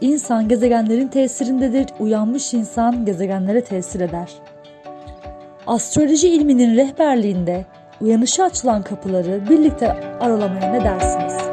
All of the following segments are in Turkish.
insan gezegenlerin tesirindedir, uyanmış insan gezegenlere tesir eder. Astroloji ilminin rehberliğinde uyanışa açılan kapıları birlikte aralamaya ne dersiniz?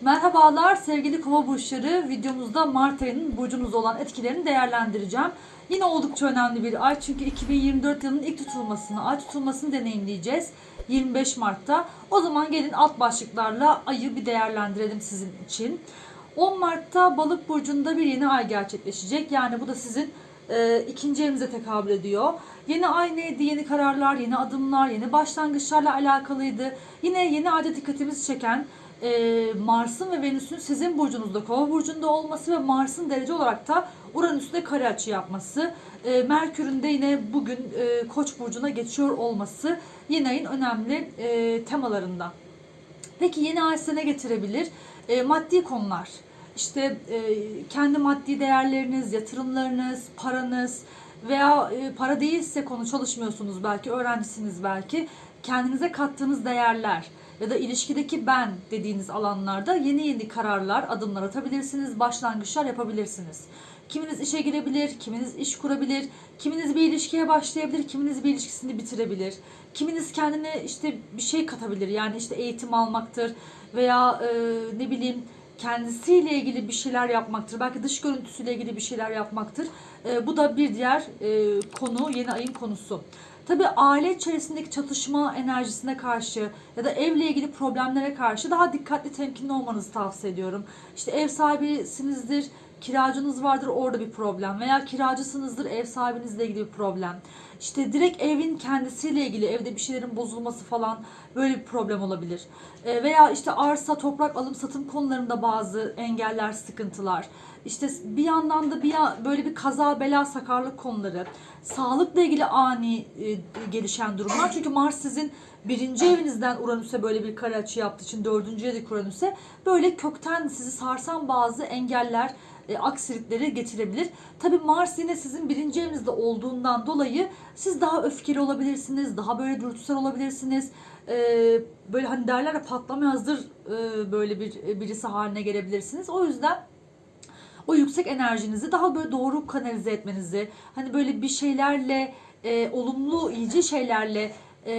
Merhabalar sevgili kova burçları. Videomuzda Mart ayının burcunuz olan etkilerini değerlendireceğim. Yine oldukça önemli bir ay çünkü 2024 yılının ilk tutulmasını, ay tutulmasını deneyimleyeceğiz 25 Mart'ta. O zaman gelin alt başlıklarla ayı bir değerlendirelim sizin için. 10 Mart'ta Balık burcunda bir yeni ay gerçekleşecek. Yani bu da sizin e, ikinci evinize tekabül ediyor. Yeni ay neydi? Yeni kararlar, yeni adımlar, yeni başlangıçlarla alakalıydı. Yine yeni ayda dikkatimizi çeken e, Mars'ın ve Venüs'ün sizin burcunuzda kova burcunda olması ve Mars'ın derece olarak da Uranüs'te kare açı yapması. E, Merkür'ün de yine bugün e, Koç burcuna geçiyor olması yeni ayın önemli e, temalarından. Peki yeni ay size ne getirebilir? E, maddi konular. İşte e, kendi maddi değerleriniz, yatırımlarınız, paranız veya e, para değilse konu çalışmıyorsunuz belki, öğrencisiniz belki. Kendinize kattığınız değerler ya da ilişkideki ben dediğiniz alanlarda yeni yeni kararlar, adımlar atabilirsiniz, başlangıçlar yapabilirsiniz. Kiminiz işe girebilir, kiminiz iş kurabilir, kiminiz bir ilişkiye başlayabilir, kiminiz bir ilişkisini bitirebilir. Kiminiz kendine işte bir şey katabilir. Yani işte eğitim almaktır veya e, ne bileyim kendisiyle ilgili bir şeyler yapmaktır. Belki dış görüntüsüyle ilgili bir şeyler yapmaktır. E, bu da bir diğer e, konu, yeni ayın konusu. Tabii aile içerisindeki çatışma enerjisine karşı ya da evle ilgili problemlere karşı daha dikkatli temkinli olmanızı tavsiye ediyorum. İşte ev sahibisinizdir, kiracınız vardır orada bir problem veya kiracısınızdır ev sahibinizle ilgili bir problem. İşte direkt evin kendisiyle ilgili evde bir şeylerin bozulması falan böyle bir problem olabilir. E, veya işte arsa, toprak alım satım konularında bazı engeller, sıkıntılar. İşte bir yandan da bir ya- böyle bir kaza, bela, sakarlık konuları. Sağlıkla ilgili ani e, gelişen durumlar. Çünkü Mars sizin birinci evinizden Uranüs'e böyle bir kare açı yaptığı için dördüncü evdeki Uranüs'e böyle kökten sizi sarsan bazı engeller, e, aksilikleri getirebilir. Tabi Mars yine sizin birinci evinizde olduğundan dolayı siz daha öfkeli olabilirsiniz, daha böyle dürtüsel olabilirsiniz. E, böyle hani derler ya patlamaya hazır e, böyle bir birisi haline gelebilirsiniz. O yüzden o yüksek enerjinizi daha böyle doğru kanalize etmenizi, hani böyle bir şeylerle, e, olumlu, iyice şeylerle e,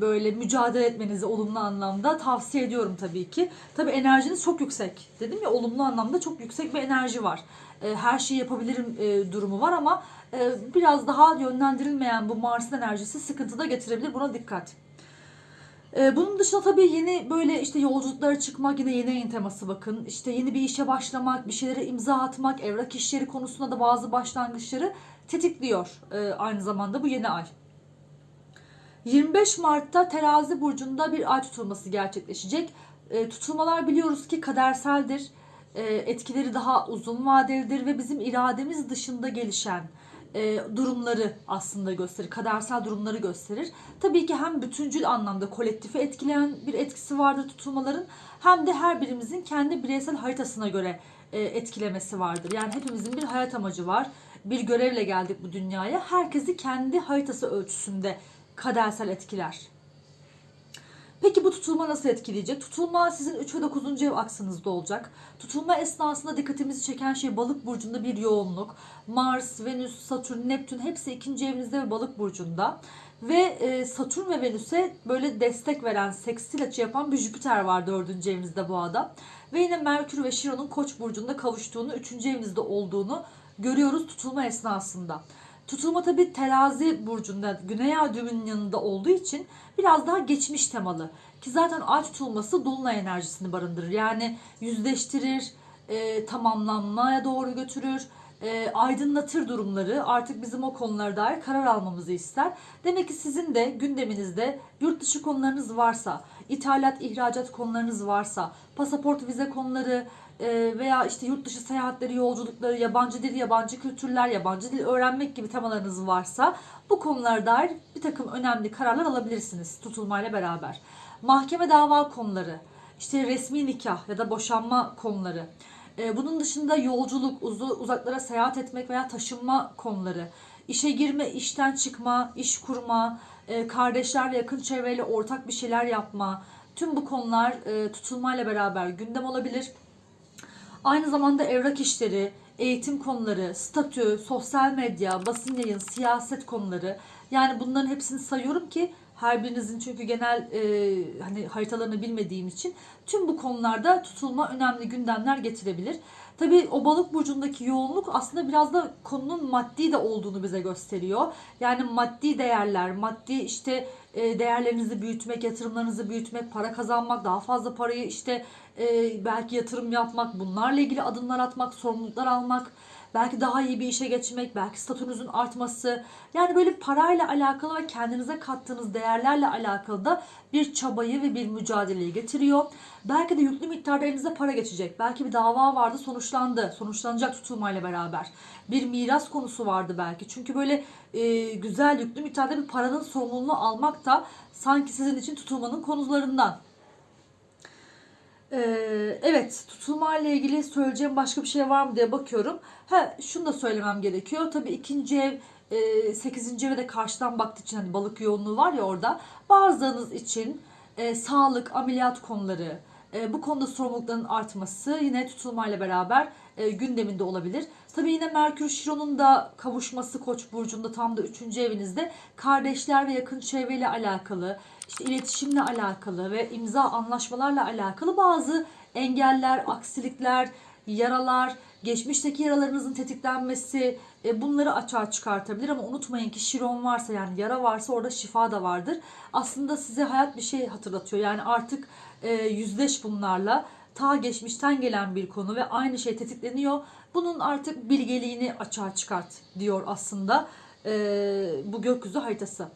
böyle mücadele etmenizi olumlu anlamda tavsiye ediyorum tabii ki. Tabii enerjiniz çok yüksek. Dedim ya olumlu anlamda çok yüksek bir enerji var. E, her şeyi yapabilirim e, durumu var ama e, biraz daha yönlendirilmeyen bu Mars'ın enerjisi sıkıntı da getirebilir. Buna dikkat. Ee, bunun dışında tabii yeni böyle işte yolculuklara çıkmak yine yeni ayın teması bakın. İşte yeni bir işe başlamak, bir şeylere imza atmak, evrak işleri konusunda da bazı başlangıçları tetikliyor e, aynı zamanda bu yeni ay. 25 Mart'ta Terazi burcunda bir ay tutulması gerçekleşecek. E, tutulmalar biliyoruz ki kaderseldir. E, etkileri daha uzun vadelidir ve bizim irademiz dışında gelişen e, durumları aslında gösterir. Kadersel durumları gösterir. Tabii ki hem bütüncül anlamda kolektifi etkileyen bir etkisi vardır tutulmaların hem de her birimizin kendi bireysel haritasına göre e, etkilemesi vardır. Yani hepimizin bir hayat amacı var. Bir görevle geldik bu dünyaya. Herkesi kendi haritası ölçüsünde kadersel etkiler. Peki bu tutulma nasıl etkileyecek? Tutulma sizin 3 ve 9. ev aksınızda olacak. Tutulma esnasında dikkatimizi çeken şey balık burcunda bir yoğunluk. Mars, Venüs, Satürn, Neptün hepsi ikinci evinizde ve balık burcunda. Ve e, Satürn ve Venüs'e böyle destek veren, sekstil açı yapan bir Jüpiter var dördüncü evinizde bu ada. Ve yine Merkür ve Şiron'un Koç burcunda kavuştuğunu, üçüncü evinizde olduğunu görüyoruz tutulma esnasında. Tutulma tabi terazi burcunda güney ay düğümünün yanında olduğu için biraz daha geçmiş temalı. Ki zaten ay tutulması dolunay enerjisini barındırır. Yani yüzleştirir, e, tamamlanmaya doğru götürür. e, aydınlatır durumları artık bizim o konulara dair karar almamızı ister. Demek ki sizin de gündeminizde yurt dışı konularınız varsa, ithalat, ihracat konularınız varsa, pasaport, vize konuları e, veya işte yurt dışı seyahatleri, yolculukları, yabancı dil, yabancı kültürler, yabancı dil öğrenmek gibi temalarınız varsa bu konulara dair bir takım önemli kararlar alabilirsiniz tutulmayla beraber. Mahkeme dava konuları, işte resmi nikah ya da boşanma konuları, ee, Bunun dışında yolculuk, uzaklara seyahat etmek veya taşınma konuları, işe girme, işten çıkma, iş kurma, e, kardeşlerle yakın çevreyle ortak bir şeyler yapma. Tüm bu konular e, tutulmayla beraber gündem olabilir. Aynı zamanda evrak işleri, eğitim konuları, statü, sosyal medya, basın yayın, siyaset konuları. Yani bunların hepsini sayıyorum ki her birinizin çünkü genel e, hani haritalarını bilmediğim için tüm bu konularda tutulma önemli gündemler getirebilir. Tabii o balık burcundaki yoğunluk aslında biraz da konunun maddi de olduğunu bize gösteriyor. Yani maddi değerler, maddi işte e, değerlerinizi büyütmek, yatırımlarınızı büyütmek, para kazanmak, daha fazla parayı işte e, belki yatırım yapmak, bunlarla ilgili adımlar atmak, sorumluluklar almak, belki daha iyi bir işe geçmek, belki statünüzün artması. Yani böyle parayla alakalı ve kendinize kattığınız değerlerle alakalı da bir çabayı ve bir mücadeleyi getiriyor. Belki de yüklü miktarda elinize para geçecek. Belki bir dava vardı sonuçlandı. Sonuçlanacak tutulmayla beraber. Bir miras konusu vardı belki. Çünkü böyle e, güzel yüklü miktarda bir paranın sorumluluğunu almak da sanki sizin için tutulmanın konularından. Ee, evet tutulma ile ilgili söyleyeceğim başka bir şey var mı diye bakıyorum. Ha şunu da söylemem gerekiyor. Tabii ikinci ev e, 8. eve de karşıdan baktığı için hani balık yoğunluğu var ya orada. Bazılarınız için e, sağlık, ameliyat konuları, e, bu konuda sorumlulukların artması yine tutulmayla beraber e, gündeminde olabilir. Tabii yine Merkür Şiron'un da kavuşması Koç burcunda tam da 3. evinizde kardeşler ve yakın çevreyle alakalı, işte iletişimle alakalı ve imza anlaşmalarla alakalı bazı engeller, aksilikler, yaralar, geçmişteki yaralarınızın tetiklenmesi e, bunları açığa çıkartabilir ama unutmayın ki şiron varsa yani yara varsa orada şifa da vardır. Aslında size hayat bir şey hatırlatıyor. Yani artık e, yüzleş bunlarla. Ta geçmişten gelen bir konu ve aynı şey tetikleniyor. Bunun artık bilgeliğini açığa çıkart diyor aslında e, bu gökyüzü haritası.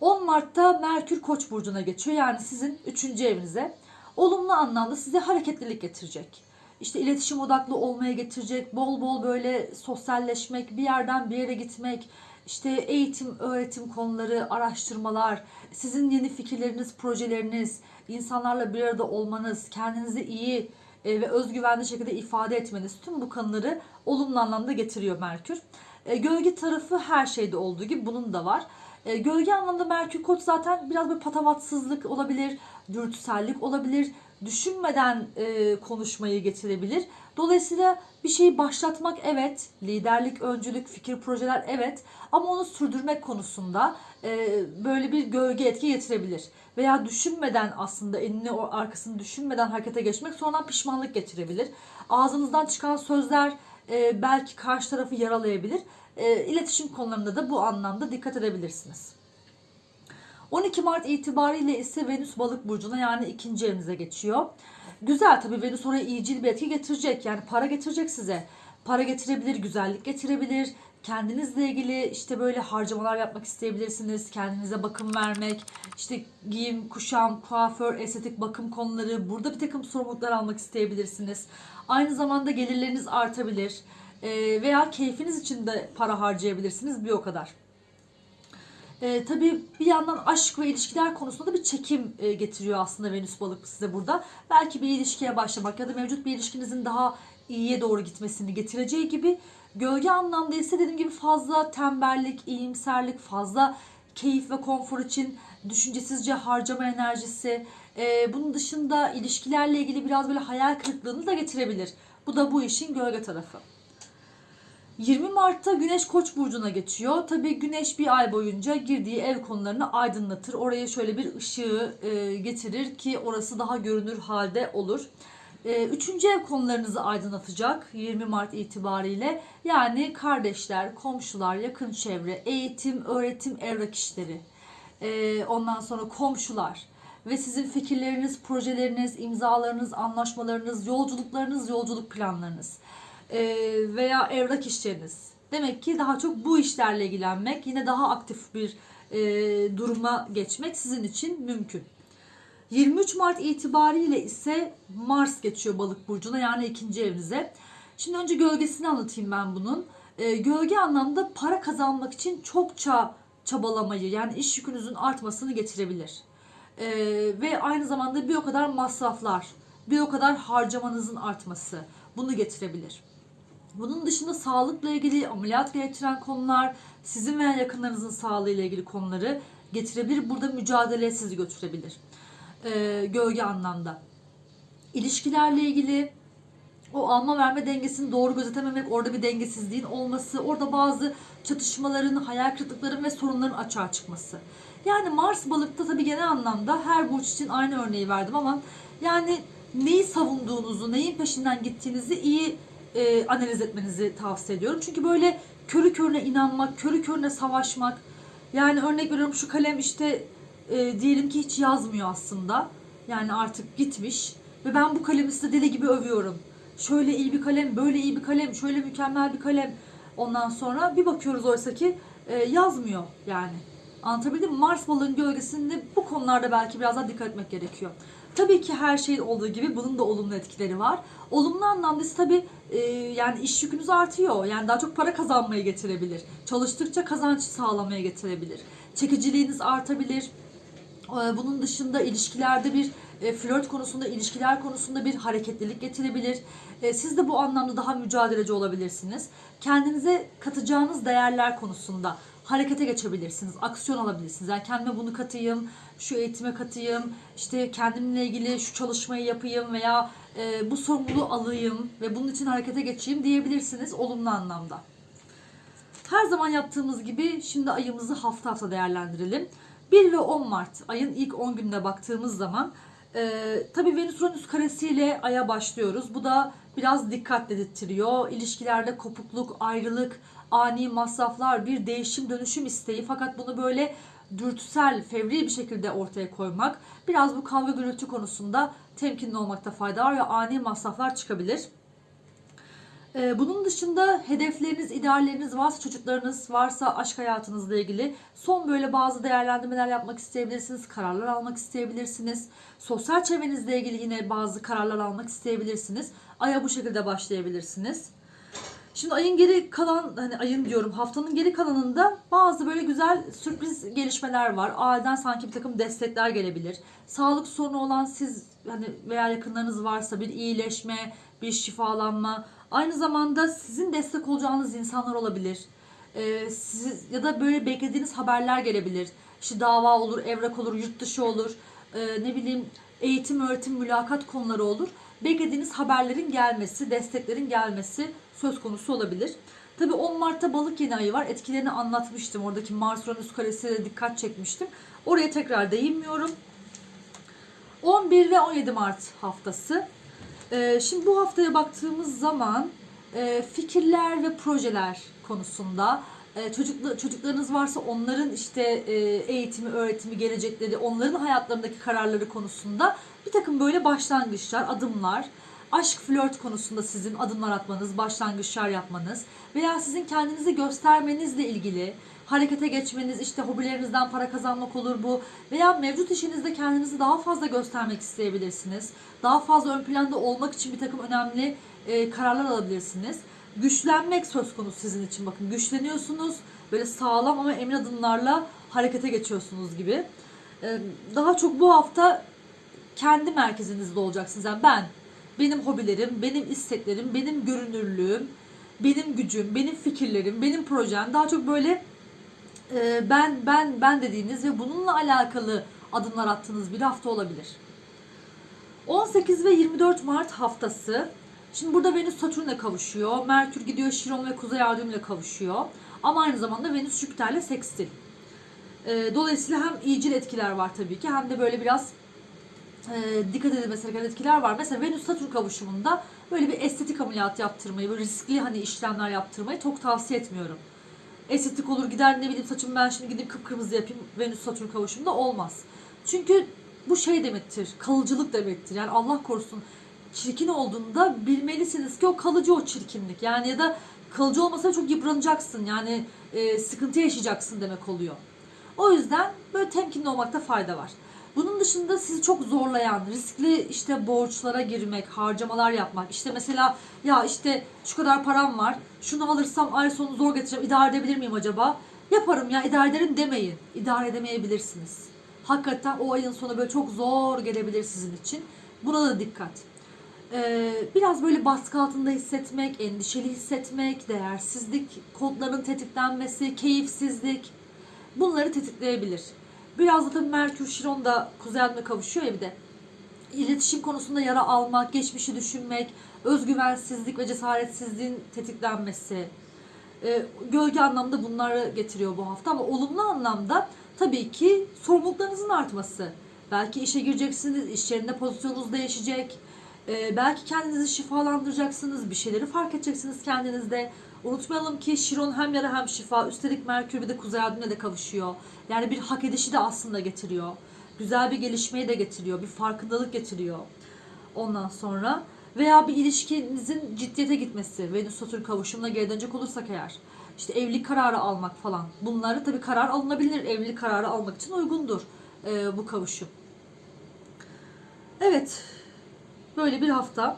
10 Mart'ta Merkür Koç burcuna geçiyor. Yani sizin 3. evinize. Olumlu anlamda size hareketlilik getirecek. İşte iletişim odaklı olmaya getirecek. Bol bol böyle sosyalleşmek, bir yerden bir yere gitmek, işte eğitim, öğretim konuları, araştırmalar, sizin yeni fikirleriniz, projeleriniz, insanlarla bir arada olmanız, kendinizi iyi e, ve özgüvenli şekilde ifade etmeniz tüm bu konuları olumlu anlamda getiriyor Merkür. E, Gölge tarafı her şeyde olduğu gibi bunun da var. E, gölge anlamda Merkür Koç zaten biraz bir patavatsızlık olabilir, dürtüsellik olabilir, düşünmeden e, konuşmayı getirebilir. Dolayısıyla bir şeyi başlatmak evet, liderlik, öncülük, fikir, projeler evet ama onu sürdürmek konusunda e, böyle bir gölge etki getirebilir. Veya düşünmeden aslında elini arkasını düşünmeden harekete geçmek sonradan pişmanlık getirebilir. Ağzınızdan çıkan sözler e, belki karşı tarafı yaralayabilir. E, iletişim konularında da bu anlamda dikkat edebilirsiniz. 12 Mart itibariyle ise Venüs balık burcuna yani ikinci evinize geçiyor. Güzel tabii Venüs oraya iyicil bir etki getirecek. Yani para getirecek size. Para getirebilir, güzellik getirebilir. Kendinizle ilgili işte böyle harcamalar yapmak isteyebilirsiniz. Kendinize bakım vermek, işte giyim, kuşam, kuaför, estetik bakım konuları. Burada bir takım sorumluluklar almak isteyebilirsiniz. Aynı zamanda gelirleriniz artabilir. Ee, veya keyfiniz için de para harcayabilirsiniz bir o kadar. E, tabii bir yandan aşk ve ilişkiler konusunda da bir çekim e, getiriyor aslında Venüs balık size burada. Belki bir ilişkiye başlamak ya da mevcut bir ilişkinizin daha iyiye doğru gitmesini getireceği gibi gölge anlamda ise dediğim gibi fazla tembellik, iyimserlik, fazla keyif ve konfor için düşüncesizce harcama enerjisi. E, bunun dışında ilişkilerle ilgili biraz böyle hayal kırıklığını da getirebilir. Bu da bu işin gölge tarafı. 20 Mart'ta Güneş Koç burcuna geçiyor. Tabii Güneş bir ay boyunca girdiği ev konularını aydınlatır. Oraya şöyle bir ışığı e, getirir ki orası daha görünür halde olur. E, üçüncü ev konularınızı aydınlatacak 20 Mart itibariyle. Yani kardeşler, komşular, yakın çevre, eğitim, öğretim, evrak işleri. E, ondan sonra komşular ve sizin fikirleriniz, projeleriniz, imzalarınız, anlaşmalarınız, yolculuklarınız, yolculuk planlarınız. E, veya evrak işleriniz. Demek ki daha çok bu işlerle ilgilenmek, yine daha aktif bir e, duruma geçmek sizin için mümkün. 23 Mart itibariyle ise Mars geçiyor balık burcuna yani ikinci evinize. Şimdi önce gölgesini anlatayım ben bunun. E, gölge anlamda para kazanmak için çokça çabalamayı yani iş yükünüzün artmasını getirebilir. E, ve aynı zamanda bir o kadar masraflar, bir o kadar harcamanızın artması bunu getirebilir. Bunun dışında sağlıkla ilgili ameliyat gerektiren konular, sizin veya yakınlarınızın sağlığıyla ilgili konuları getirebilir. Burada mücadeleye sizi götürebilir. Ee, gölge anlamda. İlişkilerle ilgili o alma verme dengesini doğru gözetememek, orada bir dengesizliğin olması, orada bazı çatışmaların, hayal kırıklıkların ve sorunların açığa çıkması. Yani Mars balıkta tabii genel anlamda her burç için aynı örneği verdim ama yani neyi savunduğunuzu, neyin peşinden gittiğinizi iyi e, analiz etmenizi tavsiye ediyorum. Çünkü böyle körü körüne inanmak, körü körüne savaşmak. Yani örnek veriyorum şu kalem işte e, diyelim ki hiç yazmıyor aslında. Yani artık gitmiş. Ve ben bu kalemi size deli gibi övüyorum. Şöyle iyi bir kalem, böyle iyi bir kalem, şöyle mükemmel bir kalem. Ondan sonra bir bakıyoruz oysa ki e, yazmıyor yani. Anlatabildim mi? Mars balığın gölgesinde bu konularda belki biraz daha dikkat etmek gerekiyor. Tabii ki her şeyin olduğu gibi bunun da olumlu etkileri var. Olumlu anlamda ise tabii e, yani iş yükünüz artıyor. Yani daha çok para kazanmayı getirebilir. Çalıştıkça kazanç sağlamaya getirebilir. Çekiciliğiniz artabilir. Ee, Bunun dışında ilişkilerde bir e, flört konusunda, ilişkiler konusunda bir hareketlilik getirebilir. E, Siz de bu anlamda daha mücadeleci olabilirsiniz. Kendinize katacağınız değerler konusunda harekete geçebilirsiniz, aksiyon alabilirsiniz. Yani kendime bunu katayım, şu eğitime katayım, işte kendimle ilgili şu çalışmayı yapayım veya e, bu sorumluluğu alayım ve bunun için harekete geçeyim diyebilirsiniz olumlu anlamda. Her zaman yaptığımız gibi şimdi ayımızı hafta hafta değerlendirelim. 1 ve 10 Mart ayın ilk 10 gününe baktığımız zaman e, tabii Venüs Uranüs karesiyle aya başlıyoruz. Bu da biraz dikkat dedirtiyor. İlişkilerde kopukluk, ayrılık, ani masraflar, bir değişim dönüşüm isteği fakat bunu böyle dürtüsel, fevri bir şekilde ortaya koymak. Biraz bu kavga gürültü konusunda temkinli olmakta fayda var ve ani masraflar çıkabilir. Ee, Bunun dışında hedefleriniz, idealleriniz varsa, çocuklarınız varsa aşk hayatınızla ilgili son böyle bazı değerlendirmeler yapmak isteyebilirsiniz, kararlar almak isteyebilirsiniz. Sosyal çevrenizle ilgili yine bazı kararlar almak isteyebilirsiniz. Aya bu şekilde başlayabilirsiniz. Şimdi ayın geri kalan, hani ayın diyorum haftanın geri kalanında bazı böyle güzel sürpriz gelişmeler var. Aileden sanki bir takım destekler gelebilir. Sağlık sorunu olan siz hani veya yakınlarınız varsa bir iyileşme, bir şifalanma. Aynı zamanda sizin destek olacağınız insanlar olabilir. Ee, siz, ya da böyle beklediğiniz haberler gelebilir. İşte dava olur, evrak olur, yurt dışı olur. Ee, ne bileyim eğitim, öğretim, mülakat konuları olur. Beklediğiniz haberlerin gelmesi, desteklerin gelmesi söz konusu olabilir. Tabii 10 Mart'ta balık yeni ayı var. Etkilerini anlatmıştım. Oradaki Mars Uranüs karesiyle dikkat çekmiştim. Oraya tekrar değinmiyorum. 11 ve 17 Mart haftası. Ee, şimdi bu haftaya baktığımız zaman e, fikirler ve projeler konusunda e, çocukla, çocuklarınız varsa onların işte e, eğitimi, öğretimi, gelecekleri, onların hayatlarındaki kararları konusunda bir takım böyle başlangıçlar, adımlar, aşk flört konusunda sizin adımlar atmanız, başlangıçlar yapmanız veya sizin kendinizi göstermenizle ilgili harekete geçmeniz, işte hobilerinizden para kazanmak olur bu veya mevcut işinizde kendinizi daha fazla göstermek isteyebilirsiniz. Daha fazla ön planda olmak için bir takım önemli e, kararlar alabilirsiniz. Güçlenmek söz konusu sizin için bakın güçleniyorsunuz böyle sağlam ama emin adımlarla harekete geçiyorsunuz gibi. E, daha çok bu hafta kendi merkezinizde olacaksınız. Yani ben, benim hobilerim, benim isteklerim, benim görünürlüğüm, benim gücüm, benim fikirlerim, benim projem daha çok böyle e, ben ben ben dediğiniz ve bununla alakalı adımlar attığınız bir hafta olabilir. 18 ve 24 Mart haftası. Şimdi burada Venüs Satürn'le kavuşuyor. Merkür gidiyor Şiron ve Kuzey Ay düğümüyle kavuşuyor. Ama aynı zamanda Venüs Jüpiter'le sekstil. E, dolayısıyla hem iyicil etkiler var tabii ki hem de böyle biraz e, dikkat edilmesi gereken etkiler var. Mesela Venüs Satürn kavuşumunda böyle bir estetik ameliyat yaptırmayı, böyle riskli hani işlemler yaptırmayı çok tavsiye etmiyorum. Estetik olur gider ne bileyim saçımı ben şimdi gidip kıpkırmızı yapayım Venüs Satürn kavuşumunda olmaz. Çünkü bu şey demektir, kalıcılık demektir. Yani Allah korusun çirkin olduğunda bilmelisiniz ki o kalıcı o çirkinlik. Yani ya da kalıcı olmasa çok yıpranacaksın. Yani e, sıkıntı yaşayacaksın demek oluyor. O yüzden böyle temkinli olmakta fayda var. Bunun dışında sizi çok zorlayan, riskli işte borçlara girmek, harcamalar yapmak. İşte mesela ya işte şu kadar param var, şunu alırsam ay sonu zor getireceğim, idare edebilir miyim acaba? Yaparım ya idare ederim demeyin. İdare edemeyebilirsiniz. Hakikaten o ayın sonu böyle çok zor gelebilir sizin için. Buna da dikkat. Ee, biraz böyle baskı altında hissetmek, endişeli hissetmek, değersizlik kodlarının tetiklenmesi, keyifsizlik bunları tetikleyebilir. Biraz da tabii Merkür Şiron da Aydın'a kavuşuyor ya bir de. İletişim konusunda yara almak, geçmişi düşünmek, özgüvensizlik ve cesaretsizliğin tetiklenmesi. Ee, gölge anlamda bunları getiriyor bu hafta ama olumlu anlamda tabii ki sorumluluklarınızın artması. Belki işe gireceksiniz, iş yerinde pozisyonunuz değişecek. Ee, belki kendinizi şifalandıracaksınız, bir şeyleri fark edeceksiniz kendinizde. Unutmayalım ki Şiron hem yara hem şifa. Üstelik Merkür bir de Kuzey Aydın'a de kavuşuyor. Yani bir hak edişi de aslında getiriyor. Güzel bir gelişmeyi de getiriyor. Bir farkındalık getiriyor. Ondan sonra veya bir ilişkinizin ciddiyete gitmesi. Venüs Satürn kavuşumuna geri dönecek olursak eğer. işte evlilik kararı almak falan. Bunları tabii karar alınabilir. Evlilik kararı almak için uygundur e, bu kavuşum. Evet. Böyle bir hafta.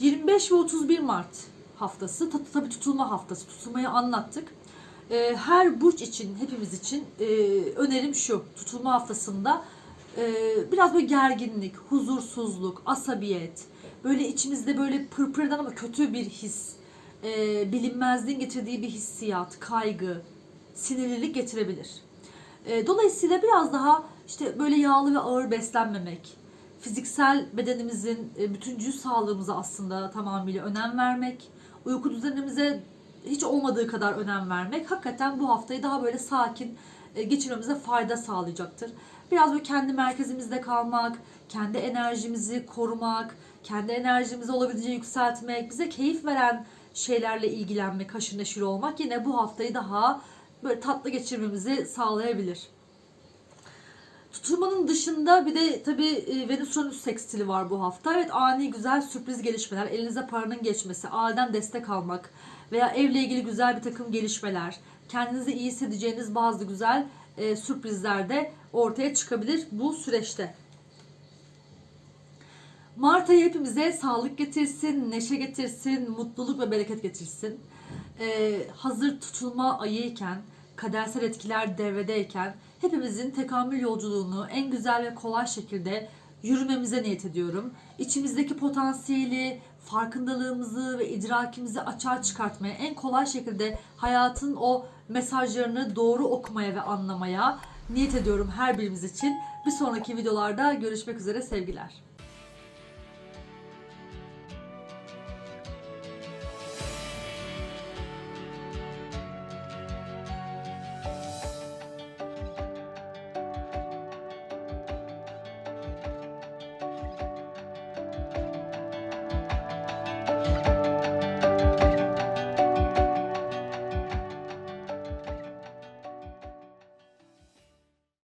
25 ve 31 Mart haftası. Tabii tabii tutulma haftası. Tutulmayı anlattık. Ee, her burç için, hepimiz için e, önerim şu. Tutulma haftasında e, biraz böyle gerginlik, huzursuzluk, asabiyet, böyle içimizde böyle pırpırdan ama kötü bir his, e, bilinmezliğin getirdiği bir hissiyat, kaygı, sinirlilik getirebilir. E, dolayısıyla biraz daha işte böyle yağlı ve ağır beslenmemek, fiziksel bedenimizin e, bütüncül sağlığımıza aslında tamamıyla önem vermek, uyku düzenimize hiç olmadığı kadar önem vermek hakikaten bu haftayı daha böyle sakin e, geçirmemize fayda sağlayacaktır. Biraz böyle kendi merkezimizde kalmak, kendi enerjimizi korumak, kendi enerjimizi olabildiğince yükseltmek, bize keyif veren şeylerle ilgilenmek, haşır neşir olmak yine bu haftayı daha böyle tatlı geçirmemizi sağlayabilir. Tutulmanın dışında bir de tabii e, Venüs Uranüs sekstili var bu hafta. Evet ani güzel sürpriz gelişmeler, elinize paranın geçmesi, aileden destek almak veya evle ilgili güzel bir takım gelişmeler, kendinizi iyi hissedeceğiniz bazı güzel e, sürprizler de ortaya çıkabilir bu süreçte. Mart ayı hepimize sağlık getirsin, neşe getirsin, mutluluk ve bereket getirsin. Ee, hazır tutulma ayıyken, kadersel etkiler devredeyken hepimizin tekamül yolculuğunu en güzel ve kolay şekilde yürümemize niyet ediyorum. İçimizdeki potansiyeli, farkındalığımızı ve idrakimizi açığa çıkartmaya, en kolay şekilde hayatın o mesajlarını doğru okumaya ve anlamaya niyet ediyorum her birimiz için. Bir sonraki videolarda görüşmek üzere sevgiler.